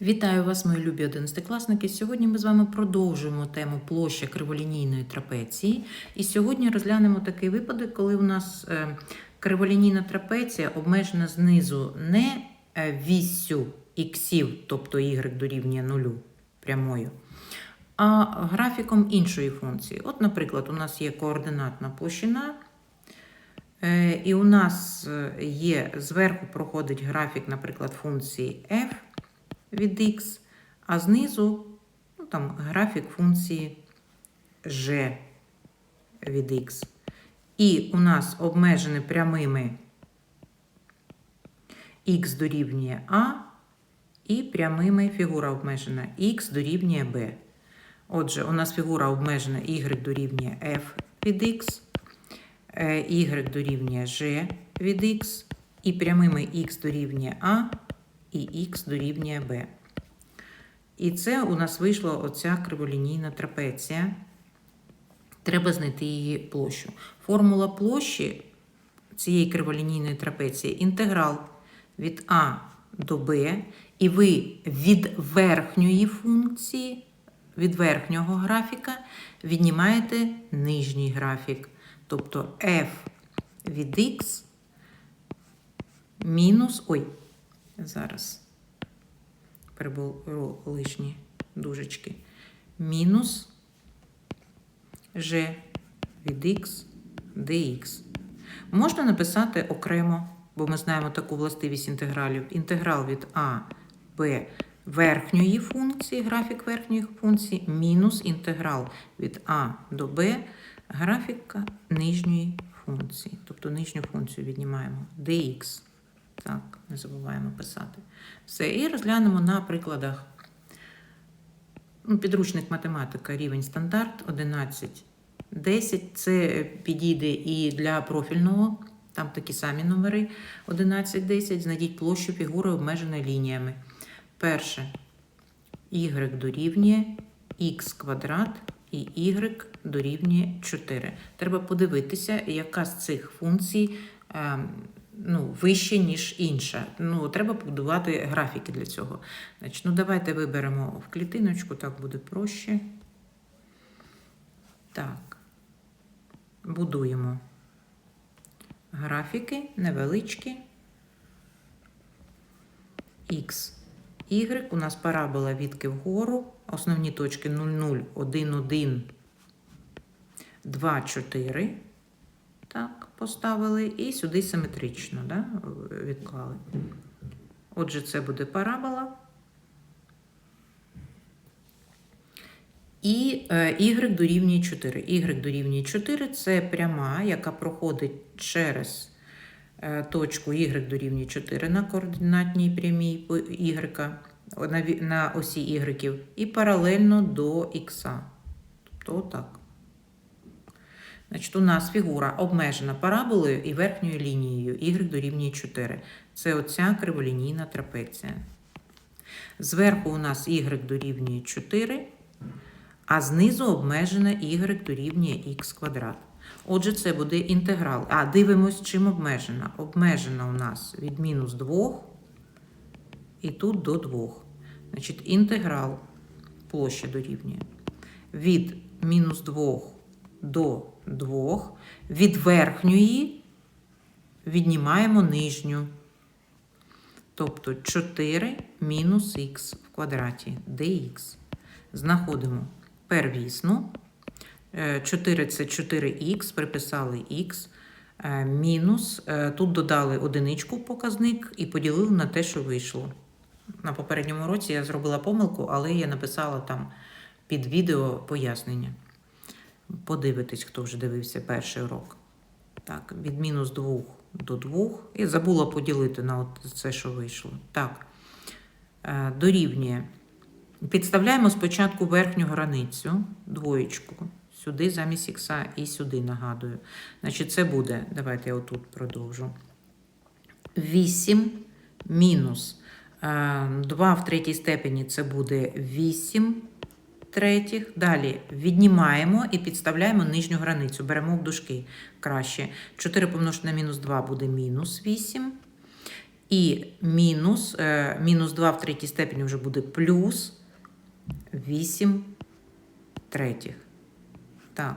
Вітаю вас, мої любі одинадцятикласники. Сьогодні ми з вами продовжуємо тему площа криволінійної трапеції. І сьогодні розглянемо такий випадок, коли у нас е, криволінійна трапеція обмежена знизу не е, віссю іксів, тобто y дорівнює нулю прямою, а графіком іншої функції. От, наприклад, у нас є координатна площина. Е, І у нас є зверху проходить графік, наприклад, функції f від x, а знизу ну, там, графік функції g від x. І у нас обмежені прямими x дорівнює a, і прямими фігура обмежена x дорівнює b. Отже, у нас фігура обмежена y дорівнює f від x, е, y дорівнює g від x, і прямими x дорівнює a, і х дорівнює b. І це у нас вийшла оця криволінійна трапеція. Треба знайти її площу. Формула площі цієї криволінійної трапеції інтеграл від А до Б, і ви від верхньої функції, від верхнього графіка віднімаєте нижній графік. Тобто f від x мінус. Ой, зараз приберу лишні дужечки. Мінус g від x dx. Можна написати окремо, бо ми знаємо таку властивість інтегралів. Інтеграл від а b верхньої функції, графік верхньої функції, мінус інтеграл від а до b графіка нижньої функції. Тобто нижню функцію віднімаємо dx. Так, не забуваємо писати. Все. І розглянемо на прикладах. Ну, Підручник математика, рівень стандарт 11. 10. Це підійде і для профільного, там такі самі номери 11, 10. Знайдіть площу фігури обмеженої лініями. Перше y дорівнює х квадрат і y дорівнює 4. Треба подивитися, яка з цих функцій. Ну, вище, ніж інша. Ну, Треба побудувати графіки для цього. Значить, ну, Давайте виберемо в клітиночку, так буде проще. Так, будуємо графіки невеличкі. Х, Y. У нас парабола відки вгору. Основні точки 0, 0, 1, 1, 2, 4. Так, поставили і сюди симетрично да, відклали. Отже, це буде парабола. І е, y дорівнює 4. Y дорівнює 4 це пряма, яка проходить через е, точку y дорівнює 4 на координатній прямій y, на, осі y, і паралельно до х. Тобто отак. Значить, у нас фігура обмежена параболою і верхньою лінією y дорівнює 4. Це оця криволінійна трапеція. Зверху у нас y дорівнює 4, а знизу обмежена y дорівнює х квадрат. Отже, це буде інтеграл. А дивимось, чим обмежена. Обмежена у нас від мінус 2 і тут до 2. Значить, інтеграл площа дорівнює від мінус 2 до 2. Від верхньої віднімаємо нижню. Тобто 4 мінус х в квадраті dx. Знаходимо первісну. 4 це 4х, приписали х. Мінус. Тут додали одиничку показник і поділили на те, що вийшло. На попередньому році я зробила помилку, але я написала там під відео пояснення. Подивитись, хто вже дивився перший урок. Так, від мінус 2 до 2. І забула поділити на от це, що вийшло. Так, е, дорівнює. Підставляємо спочатку верхню границю, двоєчку, сюди замість ікса і сюди нагадую. Значить, це буде, давайте я отут продовжу. 8 мінус 2 в третій степені це буде 8 третіх. Далі віднімаємо і підставляємо нижню границю. Беремо в дужки краще. 4 помножити на мінус 2 буде мінус 8. І мінус, е, мінус 2 в третій степені вже буде плюс 8 третіх. Так.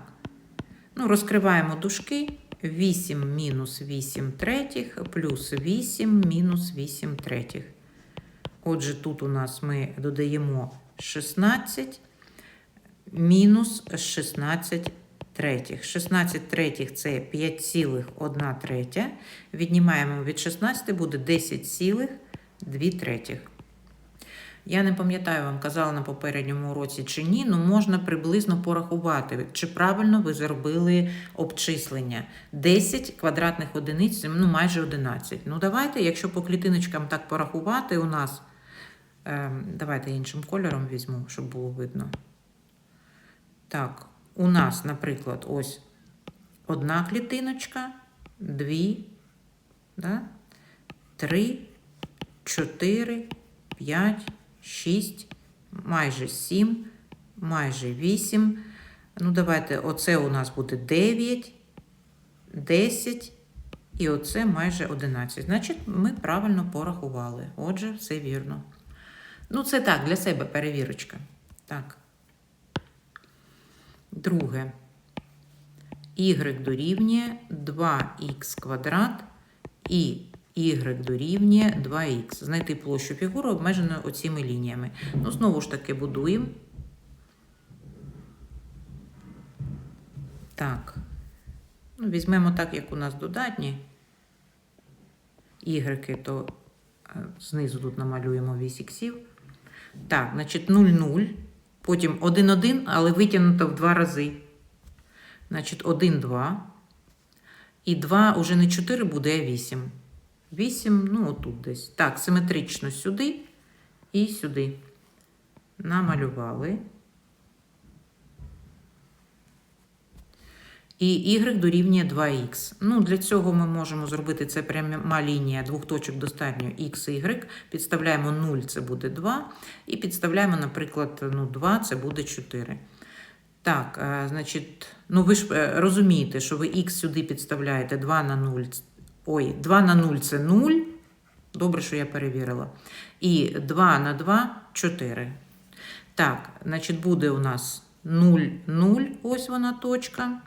Ну, розкриваємо дужки. 8 мінус 8 третіх плюс 8 мінус 8 третіх. Отже, тут у нас ми додаємо 16 мінус 16 третіх. 16 третіх це 5,1 третя. Віднімаємо від 16, буде 10,2 третіх. Я не пам'ятаю, вам казала на попередньому уроці чи ні, але можна приблизно порахувати, чи правильно ви зробили обчислення. 10 квадратних одиниць, ну майже 11. Ну давайте, якщо по клітиночкам так порахувати, у нас. Е, давайте іншим кольором візьму, щоб було видно. Так, у нас, наприклад, ось одна клітиночка, дві, да? три, чотири, п'ять, шість, майже сім, майже вісім. Ну, давайте, оце у нас буде 9, 10 і оце майже 11. Значить, ми правильно порахували. Отже, все вірно. Ну, це так, для себе перевірочка. Так. Друге. Y дорівнює 2х квадрат і y дорівнює 2х. Знайти площу фігури обмеженою оціми лініями. Ну, знову ж таки, будуємо. Так. Ну, візьмемо так, як у нас додатні. Y, то е, знизу тут намалюємо вісь іксів. Так, значить 0, 0. Потім 1, 1, але витягнуто в два рази. Значить, 1, 2. І 2 уже не 4 буде, а 8. 8, ну, отут десь. Так, симетрично сюди і сюди. Намалювали. І y дорівнює 2х. Ну, для цього ми можемо зробити це пряма лінія двох точок достатньо x y. Підставляємо 0, це буде 2. І підставляємо, наприклад, ну, 2, це буде 4. Так, а, значить, ну ви ж е, розумієте, що ви x сюди підставляєте 2 на 0. Ой, 2 на 0 це 0. Добре, що я перевірила. І 2 на 2 4. Так, значить, буде у нас 0, 0, ось вона точка.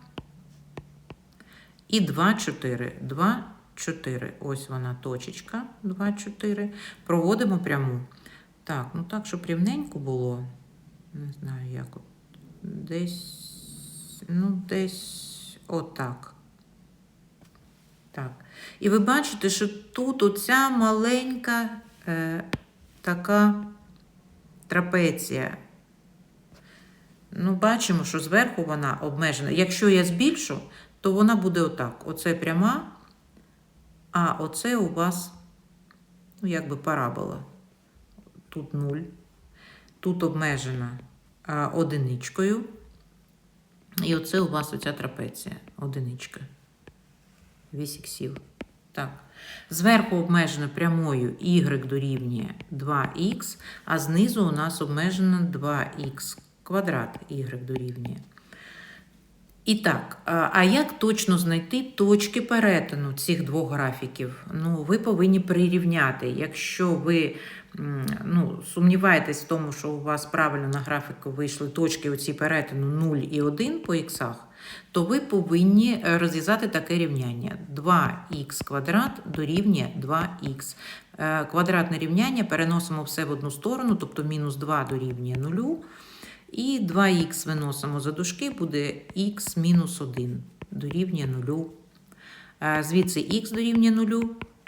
І 2, 4. 2, 4. Ось вона точечка. 2, 4. Проводимо пряму. Так, ну так, щоб рівненько було. Не знаю, як. от. Десь, ну, десь отак. Так. І ви бачите, що тут оця маленька е, така трапеція. Ну, бачимо, що зверху вона обмежена. Якщо я збільшу, то вона буде отак. Оце пряма, а оце у вас, ну, якби парабола. Тут 0. Тут обмежена а, одиничкою. І оце у вас оця трапеція. Одиничка. Вісь іксів. Так. Зверху обмежено прямою y дорівнює 2х, а знизу у нас обмежено 2х квадрат y дорівнює. І так, а як точно знайти точки перетину цих двох графіків? Ну, ви повинні прирівняти. Якщо ви ну, сумніваєтесь в тому, що у вас правильно на графіку вийшли точки оці перетину 0 і 1 по іксах, то ви повинні е, розв'язати таке рівняння. 2х квадрат дорівнює 2х. Е, Квадратне рівняння переносимо все в одну сторону, тобто мінус 2 дорівнює 0. І 2х виносимо за дужки, буде х мінус 1 дорівнює 0. Е, Звідси х дорівнює 0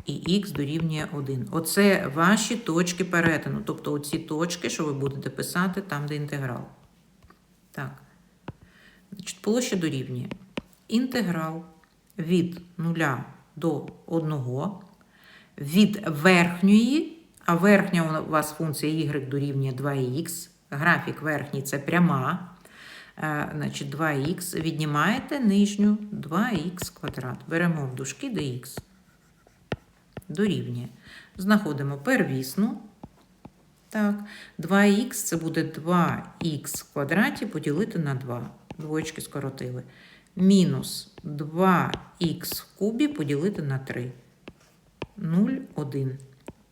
і х дорівнює 1. Оце ваші точки перетину. Тобто оці точки, що ви будете писати там, де інтеграл. Так. Значить, площа дорівнює. Інтеграл від 0 до 1 від верхньої, а верхня у вас функція y дорівнює 2х. Графік верхній це пряма. Е, Значить, 2х. Віднімаєте нижню 2х квадрат. Беремо в дужки dx. Дорівнює. Знаходимо первісну. Так, 2х це буде 2х квадраті поділити на 2. Двоєчки скоротили. Мінус 2х в кубі поділити на 3. 0, 1.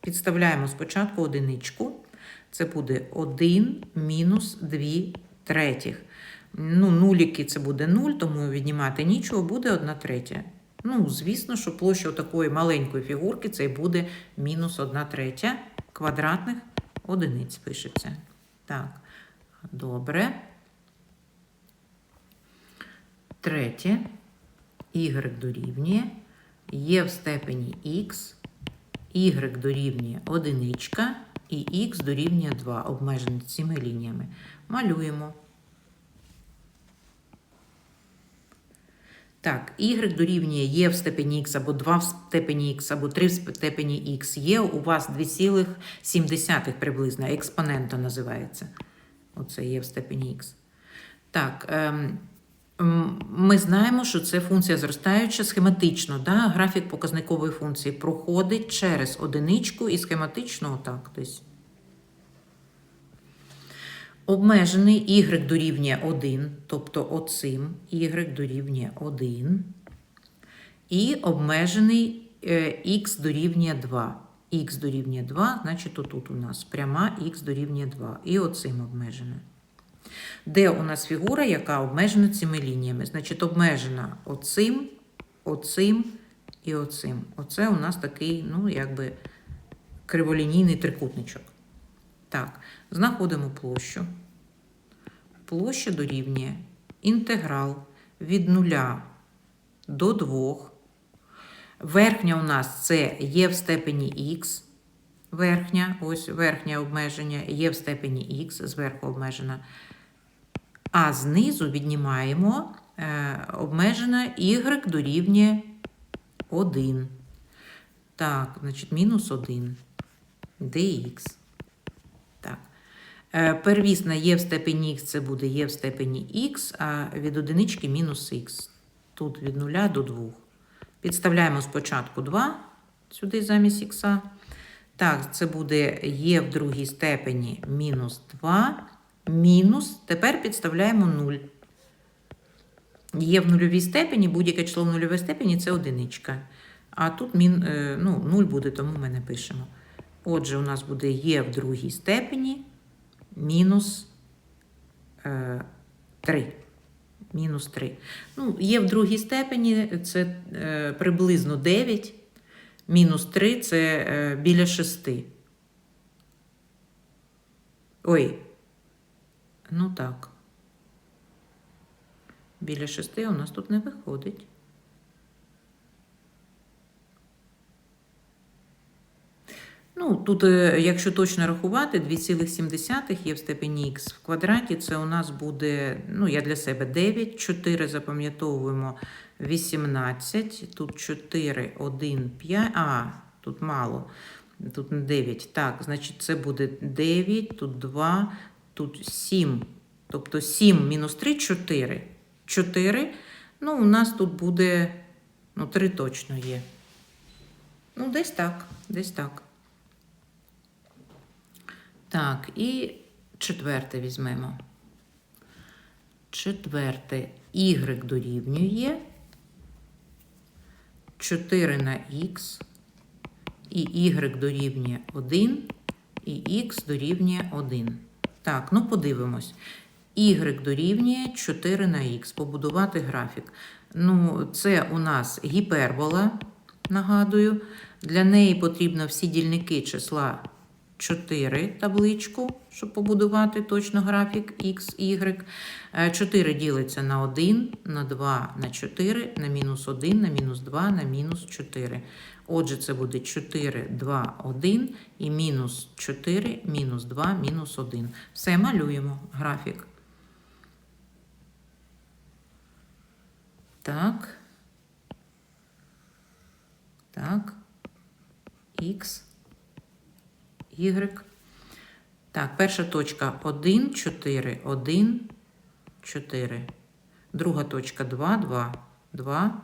Підставляємо спочатку одиничку. Це буде 1 мінус 2 третіх. Ну, нуліки це буде 0, тому віднімати нічого, буде 1 третя. Ну, звісно, що площа такої маленької фігурки це буде мінус 1 третя квадратних одиниць пишеться. Так, добре. Третє. Y дорівнює є в степені x, y дорівнює одиничка і x дорівнює 2, обмежені цими лініями. Малюємо. Так, y дорівнює є в степені x або 2 в степені x, або 3 в степені x. Є у вас 2,7 приблизно, експонента називається. Оце є в степені x. Так, ем, ми знаємо, що це функція зростаюча схематично. Да? Графік показникової функції проходить через одиничку і схематично отак десь. Обмежений y дорівнює 1, тобто оцим y дорівнює 1. І обмежений x дорівнює 2. x дорівнює 2, значить отут у нас пряма x дорівнює 2. І оцим обмежена. Де у нас фігура, яка обмежена цими лініями? Значить, обмежена оцим, оцим і оцим. Оце у нас такий, ну, якби криволінійний трикутничок. Так, знаходимо площу. Площа дорівнює інтеграл від 0 до 2. Верхня у нас це є в степені х. Верхня, ось верхнє обмеження є в степені х, зверху обмежена. А знизу віднімаємо е, обмежена y дорівнює 1. Так, значить, мінус 1 dx. Так. Е, Первісна є в степені х, це буде є в степені х, а від одинички мінус х. Тут від 0 до 2. Підставляємо спочатку 2 сюди замість х. Так, це буде є в другій степені мінус 2. Мінус. Тепер підставляємо 0. Є в нульовій степені, будь-яке число в нульовій степені це одиничка. А тут е, ну, 0 буде, тому ми не пишемо. Отже, у нас буде є в другій степені мінус е, 3. Мінус 3. Ну, є в другій степені це е, приблизно 9. Мінус 3 це е, біля 6. Ой. Ну так. Біля 6 у нас тут не виходить. Ну, тут, е, якщо точно рахувати, 2,7 є в степені х в квадраті. Це у нас буде, ну, я для себе 9, 4 запам'ятовуємо 18, тут 4, 1, 5, а, тут мало, тут 9. Так, значить, це буде 9, тут 2, тут 7. Тобто 7 мінус 3 4. 4. Ну, у нас тут буде, ну, 3 точно є. Ну, десь так, десь так. Так, і четверте візьмемо. Четверте y дорівнює 4 на х, і y дорівнює 1, і х дорівнює 1. Так, ну подивимось. Y дорівнює 4 на х. Побудувати графік. Ну, це у нас гіпербола, нагадую. Для неї потрібно всі дільники числа 4 табличку, щоб побудувати точно графік x, y. 4 ділиться на 1, на 2, на 4, на мінус 1, на мінус 2, на мінус 4. Отже, це буде 4, 2, 1 і мінус 4, мінус 2, мінус 1. Все, малюємо графік. Так. Так. Х. Y. Так, перша точка 1, 4, 1, 4. Друга точка 2, 2, 2,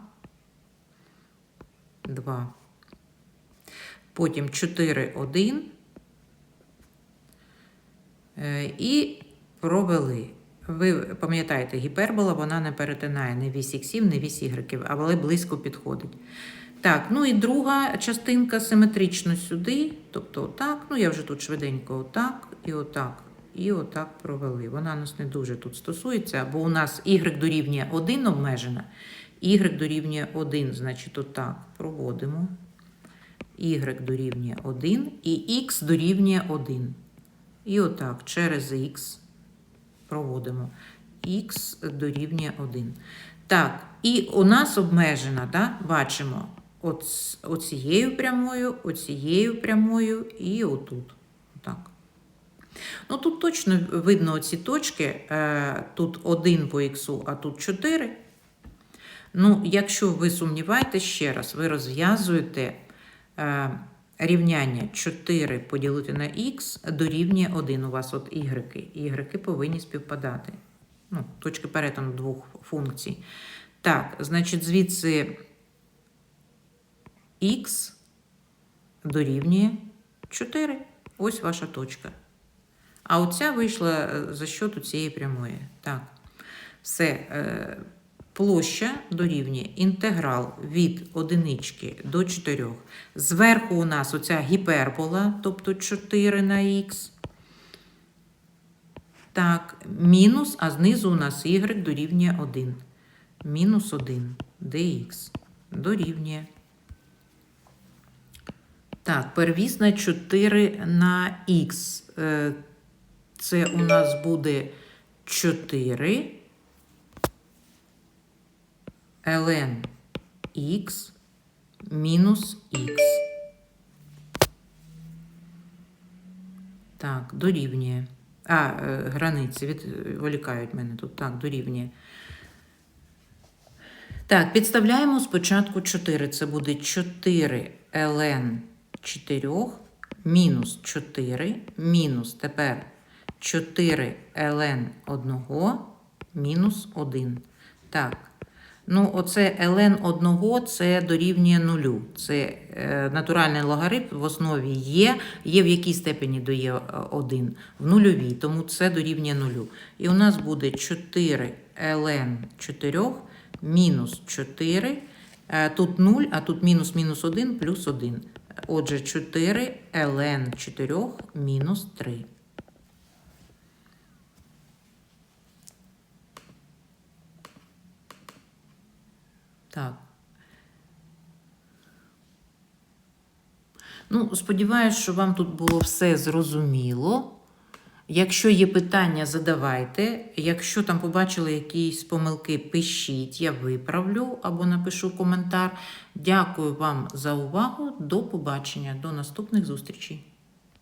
2. Потім 4, 1. Е, І провели. Ви пам'ятаєте, гіпербола вона не перетинає не вісь іксів, не вісь ігреків, але близько підходить. Так, ну і друга частинка симетрично сюди, тобто отак. Ну, я вже тут швиденько отак і отак. І отак провели. Вона нас не дуже тут стосується, бо у нас y дорівнює 1 обмежена, y дорівнює 1, значить, отак проводимо. y дорівнює 1 і x дорівнює 1. І отак через x проводимо. x дорівнює 1. Так, і у нас обмежена, да, бачимо, оц, оцією прямою, оцією прямою і отут. Отак. Ну, тут точно видно ці точки. Е, тут 1 по х, а тут 4. Ну, якщо ви сумніваєтесь ще раз, ви розв'язуєте е, рівняння 4 поділити на х дорівнює 1. У вас от y. Y повинні співпадати. Ну, точки перетину двох функцій. Так, значить, звідси х дорівнює 4. Ось ваша точка. А оця вийшла е, за счету цієї прямої. Так, все. е, Площа дорівнює інтеграл від одинички до 4. Зверху у нас оця гіпербола, тобто 4 на х. Так, мінус, а знизу у нас y дорівнює 1. Мінус 1 dx дорівнює. Так, первісна 4 на х. Е, Це у нас буде 4 ln x мінус х. Так, дорівнює. А, е, границі відволікають мене тут. Так, дорівнює. Так, підставляємо спочатку 4. Це буде 4 ln 4 мінус 4 мінус тепер 4 ln 1 мінус 1. Так. Ну, оце ln 1 це дорівнює нулю. Це е, натуральний логарифм в основі є, є в якій степені дає 1, в нульовій, тому це дорівнює нулю. І у нас буде 4 ln 4 мінус 4. Е, Тут 0, а тут мінус мінус 1 плюс 1. Отже, 4 ln 4 мінус 3. Так. Ну, сподіваюсь, що вам тут було все зрозуміло. Якщо є питання, задавайте. Якщо там побачили якісь помилки, пишіть, я виправлю або напишу коментар. Дякую вам за увагу. До побачення, до наступних зустрічей.